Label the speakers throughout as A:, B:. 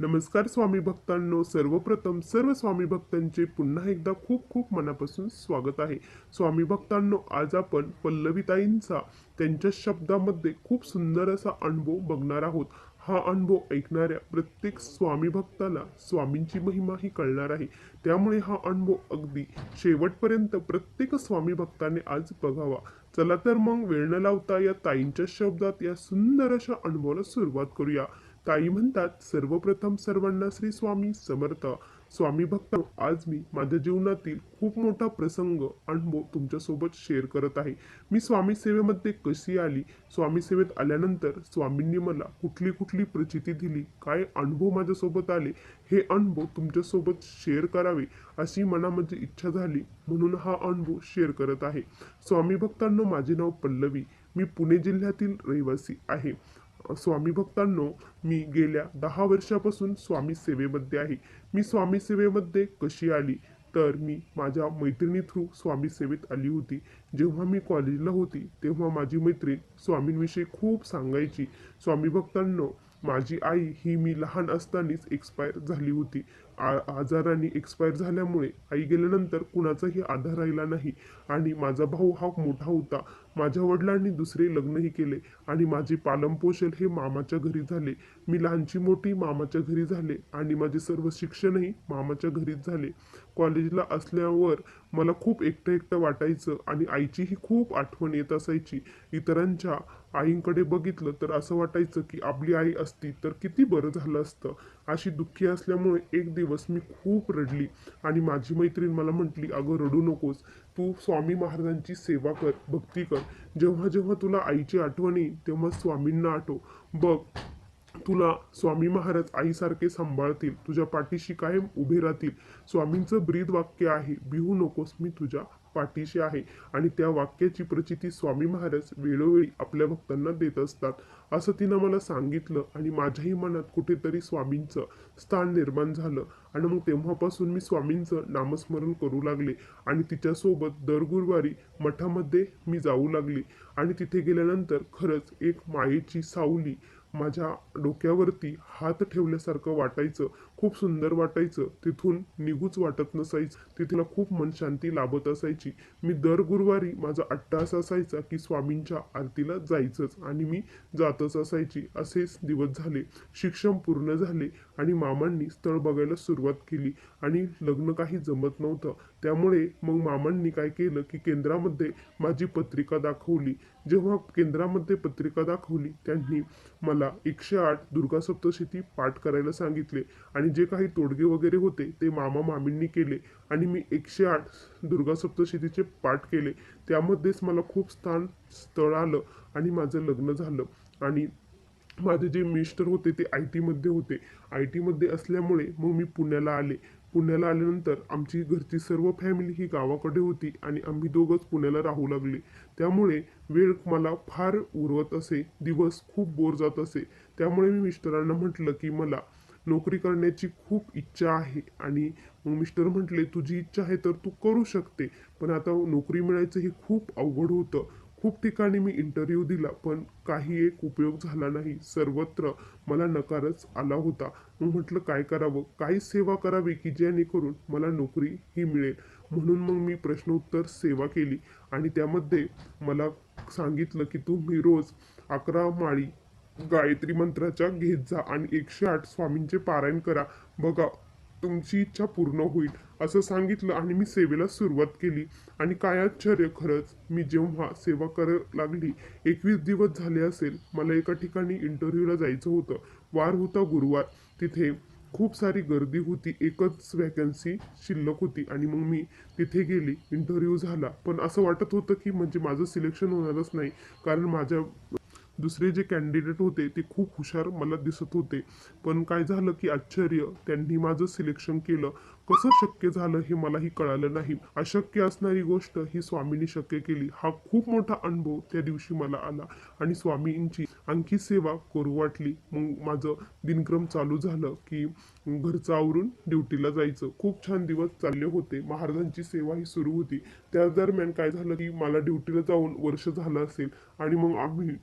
A: नमस्कार स्वामी भक्तांनो सर्वप्रथम सर्व स्वामी भक्तांचे पुन्हा एकदा खूप खूप मनापासून स्वागत आहे. स्वामी भक्तांनो आज आपण पल्लवीताईंचा त्यांच्या शब्दामध्ये खूप सुंदर असा अनुभव बघणार आहोत. हा अनुभव ऐकणाऱ्या प्रत्येक स्वामी भक्ताला स्वामींची महिमा ही कळणार आहे. त्यामुळे हा अनुभव अगदी शेवटपर्यंत प्रत्येक स्वामी भक्ताने आज बघावा. चला तर मग वेळ न लावता या ताईंच्या शब्दात या सुंदर अशा अनुभवाला सुरुवात करूया. ताई म्हणतात सर्वप्रथम सर्वांना श्री स्वामी समर्थ. स्वामी भक्त आज मी माझ्या जीवनातील खूप मोठा प्रसंग अनुभव तुमच्यासोबत शेअर करत आहे. मी स्वामी सेवेमध्ये कशी आली? स्वामी सेवेत आल्यानंतर स्वामींनी मला कुठली कुठली प्रचिती दिली? काय अनुभव माझ्यासोबत आले? हे अनुभव तुमच्यासोबत शेअर करावे अशी मनामध्ये इच्छा झाली म्हणून हा अनुभव शेअर करत आहे. स्वामी भक्तांनो माझे नाव पल्लवी. मी पुणे जिल्ह्यातील रहिवासी आहे. स्वामी भक्तांनो मी गेल्या दहा वर्षापासून स्वामी सेवेमध्ये आहे. मी स्वामी सेवेमध्ये कशी आली? तर मी माझ्या मैत्रिणी थ्रू स्वामी सेवेत आली होती. जेव्हा मी कॉलेजला होती तेव्हा माझी मैत्रीण स्वामींविषयी खूप सांगायची. स्वामी भक्तांनो माझी आई ही मी लहान असतानाच एक्सपायर झाली होती. आ आजाराने एक्सपायर झाल्यामुळे आई गेल्यानंतर कुणाचाही आधार राहिला नाही. आणि माझा भाऊ हा मोठा होता. माझ्या वडिलांनी दुसरे लग्नही केले आणि माझे पालनपोषण हे मामाच्या घरी झाले. मी लहानची मोठी मामाच्या घरी झाले आणि माझे सर्व शिक्षणही मामाच्या घरीच झाले. कॉलेजला असल्यावर मला खूप एकटं एकटं वाटायचं आणि आईचीही खूप आठवण येत असायची. इतरांच्या आईंकडे बघितलं तर असं वाटायचं की आपली आई असती तर किती बरं झालं असतं. अशी दुःखी असल्यामुळे एक दिवस मी खूप रडली आणि माझी मैत्रीण मला म्हटली अगं रडू नकोस. तू स्वामी महाराजांची सेवा कर भक्ती कर. जेव्हा जेव्हा तुला आईची आठवण येईल तेव्हा स्वामींना आठव. बघ तुला स्वामी महाराज आईसारखे सांभाळतील तुझ्या पाठीशी कायम उभे राहतील. स्वामींचं ब्रीद वाक्य आहे बिहू नकोस मी तुझ्या पाठीशी आहे. आणि त्या वाक्याची प्रचिती स्वामी महाराज वेळोवेळी आपल्या भक्तांना देत असतात. असं तिनं मला सांगितलं आणि माझ्याही मनात कुठेतरी स्वामींचं स्थान निर्माण झालं. आणि मग तेव्हापासून मी स्वामींचं नामस्मरण करू लागले आणि तिच्यासोबत दर गुरुवारी मठामध्ये मी जाऊ लागले. आणि तिथे गेल्यानंतर खरंच एक मायेची सावली माझ्या डोक्यावरती हात ठेवल्यासारखं वाटायचं. खूप सुंदर वाटायचं. तिथून निघूच वाटत नसायचं. तिथला खूप मन शांती लाभत असायची. मी दर गुरुवारी माझा अट्टास असायचा की स्वामींच्या आरतीला जायचंच आणि मी जातच असायची. असेच दिवस झाले. शिक्षण पूर्ण झाले आणि मामांनी स्थळ बघायला सुरुवात केली आणि लग्न काही जमत नव्हतं. त्यामुळे मग मामांनी काय केलं की केंद्रामध्ये माझी पत्रिका दाखवली. जेव्हा केंद्रामध्ये पत्रिका दाखवली त्यांनी मला एकशे आठ दुर्गा सप्तशती पाठ करायला सांगितले आणि जे काही तोडगे वगैरे होते ते मामा मामींनी केले आणि मी एकशे आठ दुर्गा सप्तशतीचे पाठ केले. त्यामध्येच मला खूप स्थान स्थळ आलं आणि माझं लग्न झालं आणि माझे जे मिस्टर होते ते आय टीमध्ये होते. आय टीमध्ये असल्यामुळे मग मी पुण्याला आले. पुण्याला आल्यानंतर आमची घरची सर्व फॅमिली ही गावाकडे होती आणि आम्ही दोघंच पुण्याला राहू लागले. त्यामुळे वेळ मला फार उरवत असे. दिवस खूप बोर जात असे. त्यामुळे मी मिस्टरांना म्हटलं की मला नोकरी करण्याची खूप इच्छा आहे आणि मग मिस्टर म्हटले तुझी इच्छा आहे तर तू करू शकते. पण आता नोकरी मिळायचं हे खूप अवघड होतं. खूप ठिकाणी मी इंटरव्ह्यू दिला पण काही एक उपयोग झाला नाही. सर्वत्र मला नकारच आला होता. मग म्हटलं काय करावं? काही सेवा करावी की जेणेकरून मला नोकरी ही मिळेल? म्हणून मग मी प्रश्नोत्तर सेवा केली आणि त्यामध्ये मला सांगितलं की तुम्ही रोज अकरा माळी गायत्री मंत्राच्या घेत जा आणि एकशे आठ स्वामींचे पारायण करा. बघा तुमची इच्छा पूर्ण होईल असं सांगितलं आणि मी सेवेला सुरुवात केली. आणि काय आश्चर्य खरंच. मी जेव्हा सेवा करायला लागली एकवीस दिवस झाले असेल. मला एका ठिकाणी इंटरव्ह्यूला जायचं होतं. वार होता गुरुवार. तिथे खूप सारी गर्दी होती. एकच वॅकन्सी शिल्लक होती. आणि मग मी तिथे गेली. इंटरव्ह्यू झाला. पण असं वाटत होतं की म्हणजे माझं सिलेक्शन होणारच नाही. कारण माझ्या दुसरे जे कॅन्डिडेट होते ते खूप हुशार मला दिसत होते. पण काय झालं की आश्चर्य त्यांनी माझं सिलेक्शन केलं. कसं शक्य झालं हे मलाही कळालं नाही. अशक्य असणारी गोष्ट ही स्वामींनी शक्य केली. हा खूप मोठा अनुभव त्या दिवशी मला आला आणि स्वामींची आणखी सेवा करू वाटली. मग माझं दिनक्रम चालू झालं की घरचं आवरून ड्युटीला जायचं. खूप छान दिवस चालले होते. महाराजांची सेवा ही सुरू होती. त्या दरम्यान काय झालं की मला ड्युटीला जाऊन वर्ष झालं असेल आणि मग आम्ही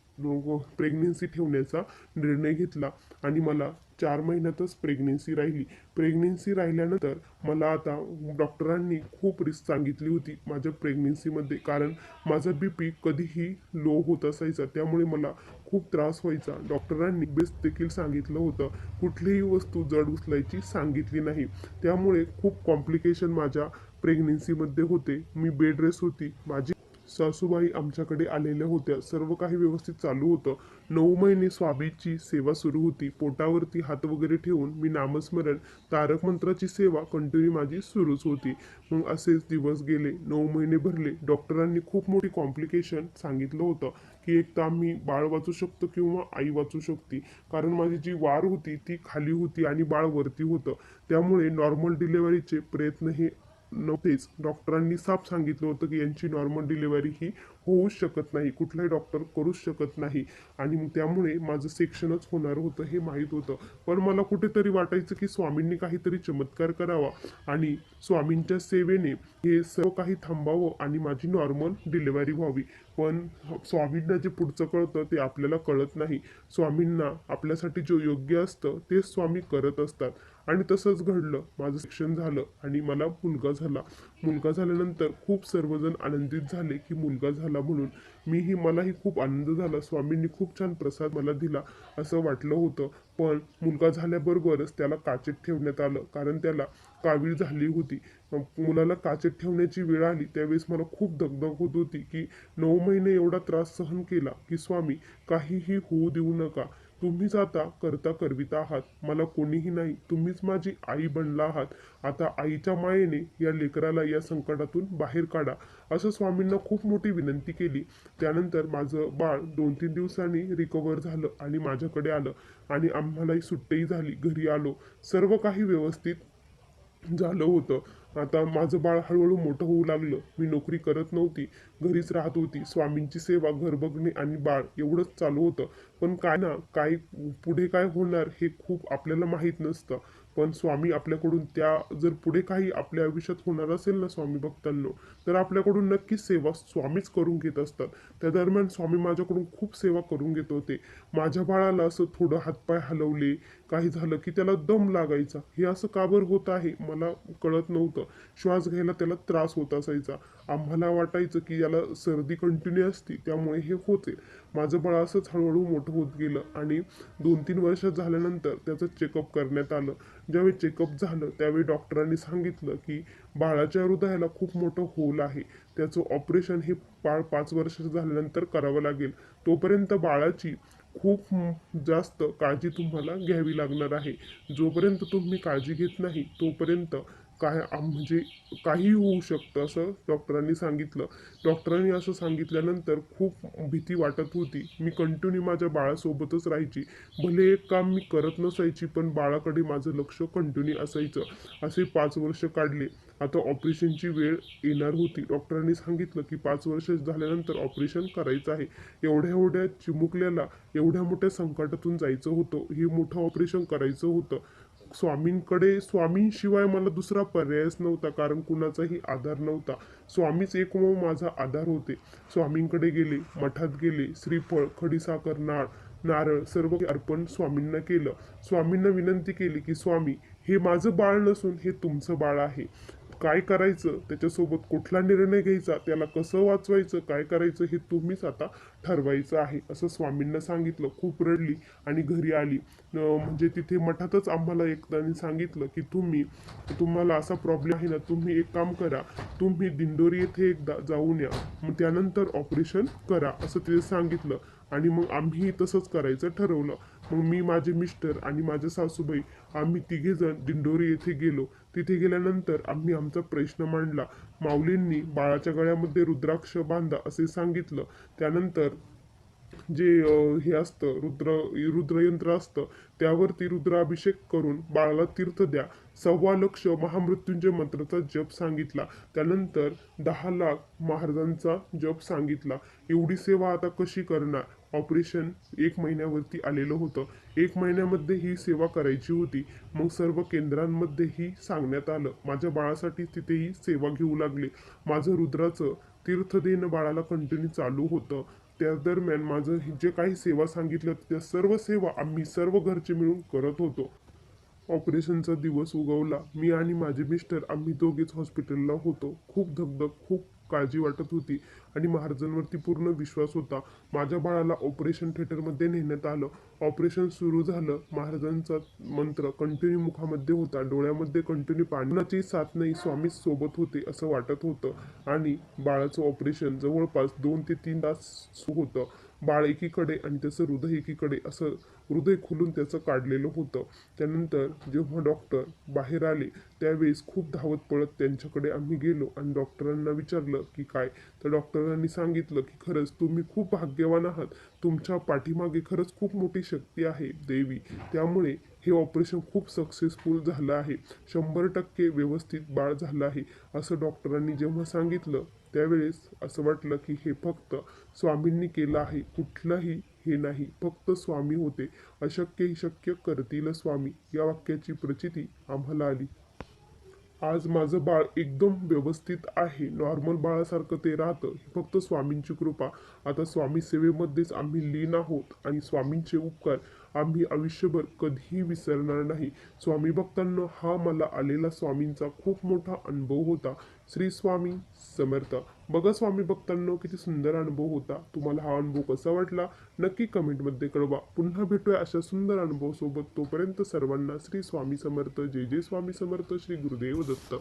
A: प्रेग्नेन्सी ठेवण्याचा निर्णय घेतला आणि मला चार महिन्यातच प्रेग्नेन्सी राहिली. प्रेग्नेन्सी राहिल्यानंतर मला आता डॉक्टरांनी खूप रिस्क सांगितली होती माझ्या प्रेग्नेन्सीमध्ये कारण माझा बी पी कधीही लो होत असायचा. त्यामुळे मला खूप त्रास व्हायचा. डॉक्टरांनी बेस्ट देखील सांगितलं होतं. कुठलीही वस्तू जड उचलायची सांगितली नाही. त्यामुळे खूप कॉम्प्लिकेशन माझ्या प्रेग्नेन्सीमध्ये होते. मी बेड रेस्ट होती. माझी सासूबाई आमच्याकडे आलेल्या होत्या. सर्व काही व्यवस्थित चालू होतं. नऊ महिने स्वामीची सेवा सुरू होती. पोटावरती हात वगैरे ठेवून मी नामस्मरण तारक मंत्राची सेवा कंटिन्यू माझी सुरूच होती. मग असेच दिवस गेले. नऊ महिने भरले. डॉक्टरांनी खूप मोठी कॉम्प्लिकेशन सांगितलं होतं की एक तर आम्ही बाळ वाचू शकतो किंवा आई वाचू शकते. कारण माझी जी वार होती ती खाली होती आणि बाळ वरती होतं. त्यामुळे नॉर्मल डिलेवरीचे प्रयत्न हे नव्हतेच. डॉक्टरांनी साफ सांगितलं होतं की यांची नॉर्मल डिलिव्हरी ही होऊच शकत नाही कुठलाही डॉक्टर करूच शकत नाही. आणि मग त्यामुळे माझं सेक्शनच होणार होतं हे माहीत होतं. पण मला कुठेतरी वाटायचं की स्वामींनी काहीतरी चमत्कार करावा आणि स्वामींच्या सेवेने हे सर्व काही थांबावं आणि माझी नॉर्मल डिलिव्हरी व्हावी. पण स्वामींना जे पुढचं कळतं ते आपल्याला कळत नाही. स्वामींना आपल्यासाठी जो योग्य असतं तेच स्वामी करत असतात. आणि तसंच घडलं. माझं शिक्षण झालं आणि मला मुलगा झाला. मुलगा झाल्यानंतर खूप सर्वजण आनंदित झाले की मुलगा झाला म्हणून मीही मलाही खूप आनंद झाला. स्वामींनी खूप छान प्रसाद मला दिला असं वाटलं होतं. पण मुलगा झाल्याबरोबरच त्याला काचेत ठेवण्यात आलं. कारण त्याला कावीळ झाली होती. मग मुलाला काचेत ठेवण्याची वेळ आली. त्यावेळेस मला खूप दगदग होत होती की नऊ महिने एवढा त्रास सहन केला की स्वामी काहीही होऊ देऊ नका. तुम्हीच आता करता करविता आहात. मला कोणीही नाही तुम्हीच माझी आई बनला आहात. आता आईच्या मायेने या लेकराला या संकटातून बाहेर काढा असं स्वामींना खूप मोठी विनंती केली. त्यानंतर माझं बाळ दोन तीन दिवसांनी रिकवर झालं आणि माझ्याकडे आलं आणि आम्हालाही सुट्टीही झाली. घरी आलो. सर्व काही व्यवस्थित झालं होतं. आता माझं बाळ हळूहळू मोठं होऊ लागलं. मी नोकरी करत नव्हती. घरीच राहत होती. स्वामींची सेवा घर बघणे आणि बाळ एवढंच चालू होतं. पण काय ना काय पुढे काय होणार हे खूप आपल्याला माहीत नसतं. पण स्वामी आपल्याकडून त्या जर पुढे काही आपल्या आयुष्यात होणार असेल ना स्वामी भक्तांनो तर आपल्याकडून नक्कीच सेवा स्वामीच करून घेत असतात. त्या दरम्यान स्वामी माझ्याकडून खूप सेवा करून घेत होते. माझ्या बाळाला असं थोडं हातपाय हलवले काही झालं की त्याला दम लागायचा. हे असं काबर होत आहे? मला कळत नव्हतं. श्वास घ्यायला त्याला त्रास होत असायचा. आम्हाला वाटायचं की याला सर्दी कंटिन्यू असती त्यामुळे हे होते. माझं बाळ असंच हळूहळू मोठं होत गेलं आणि दोन तीन वर्ष झाल्यानंतर त्याचं चेकअप करण्यात आलं. ज्यावेळी चेकअप झालं त्यावेळी डॉक्टरांनी सांगितलं की बाळाच्या हृदयाला खूप मोठं होल आहे. त्याचं ऑपरेशन हे बाळ पाच वर्षाचं झाल्यानंतर करावं लागेल. तोपर्यंत बाळाची खूप जास्त काळजी तुम्हाला घ्यावी लागणार आहे. जोपर्यंत तुम्ही काळजी घेत नाही तोपर्यंत काय आम- म्हणजे काहीही होऊ शकतं असं डॉक्टरांनी सांगितलं. डॉक्टरांनी असं सांगितल्यानंतर खूप भीती वाटत होती. मी कंटिन्यू माझ्या बाळासोबतच राहायची. भले एक काम मी करत नसायची पण बाळाकडे माझं लक्ष कंटिन्यू असायचं. असे पाच वर्ष काढले. आता ऑपरेशनची वेळ येणार होती. डॉक्टरांनी सांगितलं की पाच वर्ष झाल्यानंतर ऑपरेशन करायचं आहे. एवढ्या एवढ्या चिमुकल्याला एवढ्या मोठ्या संकटातून जायचं होतं. हे मोठं ऑपरेशन करायचं होतं. स्वामींकडे स्वामींशिवाय मला दुसरा पर्यायच नव्हता कारण कुणाचाही आधार नव्हता. स्वामीच एकमेव माझा आधार होते. स्वामींकडे गेले मठात गेले श्रीफळ खडीसाखर नाळ नारळ सर्व अर्पण स्वामींना केलं. स्वामींना विनंती केली की स्वामी हे माझं बाळ नसून हे तुमचं बाळ आहे. काय करायचं? त्याच्यासोबत कुठला निर्णय घ्यायचा? त्याला कसं वाचवायचं? काय करायचं? हे तुम्हीच आता ठरवायचं आहे असं स्वामींना सांगितलं. खूप रडली आणि घरी आली. म्हणजे तिथे मठातच आम्हाला एकदाने सांगितलं की तुम्ही तुम्हाला असा प्रॉब्लेम आहे ना तुम्ही एक काम करा. तुम्ही दिंडोरी येथे एकदा जाऊन या. मग त्यानंतर ऑपरेशन करा असं तिथे सांगितलं. आणि मग आम्ही तसंच करायचं ठरवलं. मग मी माझे मिस्टर आणि माझे सासूबाई आम्ही तिघेजण दिंडोरी येथे गेलो. तिथे गेल्यानंतर आम्ही आमचा प्रश्न मांडला. माऊलींनी बाळाच्या गळ्यामध्ये रुद्राक्ष बांधा असे सांगितलं. त्यानंतर जे हे असतं रुद्र रुद्रयंत्र असतं त्यावरती रुद्राभिषेक करून बाळाला तीर्थ द्या. सव्वा लक्ष महामृत्युंजय मंत्राचा जप सांगितला. त्यानंतर दहा लाख महाराजांचा जप सांगितला. एवढी सेवा आता कशी करणार? ऑपरेशन एक महिन्यावरती आलेलं होतं. एक महिन्यामध्ये ही सेवा करायची होती. मग सर्व केंद्रांमध्येही सांगण्यात आलं. माझ्या बाळासाठी तिथेही सेवा घेऊ लागली. माझं रुद्राचं तीर्थ देणं बाळाला कंटिन्यू चालू होतं. त्या दरम्यान माझं जे काही सेवा सांगितलं त्या सर्व सेवा आम्ही सर्व घरचे मिळून करत होतो. ऑपरेशनचा दिवस उगवला. मी आणि माझे मिस्टर आम्ही दोघेच हॉस्पिटलला होतो. खूप धगधग खूप काळजी वाटत होती. आणि महाराजांवरती पूर्ण विश्वास होता. माझ्या बाळाला ऑपरेशन थिएटरमध्ये नेण्यात आलं. ऑपरेशन सुरू झालं. महाराजांचा मंत्र कंटिन्यू मुखामध्ये होता. डोळ्यामध्ये कंटिन्यू पाण्याची साथ नाही स्वामी सोबत होते असं वाटत होतं. आणि बाळाचं ऑपरेशन जवळपास दोन ते तीन तास होतं. बाळ एकीकडे आणि त्याचं हृदय एकीकडे असं हृदय खुलून त्याचं काढलेलं होतं. त्यानंतर जेव्हा डॉक्टर बाहेर आले त्यावेळेस खूप धावत पळत त्यांच्याकडे आम्ही गेलो आणि डॉक्टरांना विचारलं की काय? तर डॉक्टरांनी सांगितलं की खरंच तुम्ही खूप भाग्यवान आहात. तुमच्या पाठीमागे खरंच खूप मोठी शक्ती आहे देवी. त्यामुळे हे ऑपरेशन खूप सक्सेसफुल झालं आहे. शंभर टक्के व्यवस्थित बाळ झालं आहे असं डॉक्टरांनी जेव्हा सांगितलं त्यावेळेस असं वाटलं की हे फक्त स्वामींनी केलं आहे. कुठलंही हे नाही. फक्त स्वामी होते. अशक्य ही शक्य करतील स्वामी. या वाक्याची प्रचिती आम्हाला आली. आज माझं बाळ एकदम व्यवस्थित आहे. नॉर्मल बाळासारखं ते राहतं. ही फक्त स्वामींची कृपा. आता स्वामी सेवेमध्येच आम्ही लीन आहोत आणि स्वामींचे उपकार आम्ही आयुष्यभर कधीही विसरणार नाही. स्वामी भक्तांनो हा मला आलेला स्वामींचा खूप मोठा अनुभव होता. श्री स्वामी समर्थ. बघा स्वामी भक्तांनो किती सुंदर अनुभव होता. तुम्हाला हा अनुभव कसा वाटला? नक्की कमेंटमध्ये कळवा. पुन्हा भेटूया अशा सुंदर अनुभवासोबत. तोपर्यंत सर्वांना श्री स्वामी समर्थ. जय जय स्वामी समर्थ. श्री गुरुदेव दत्त.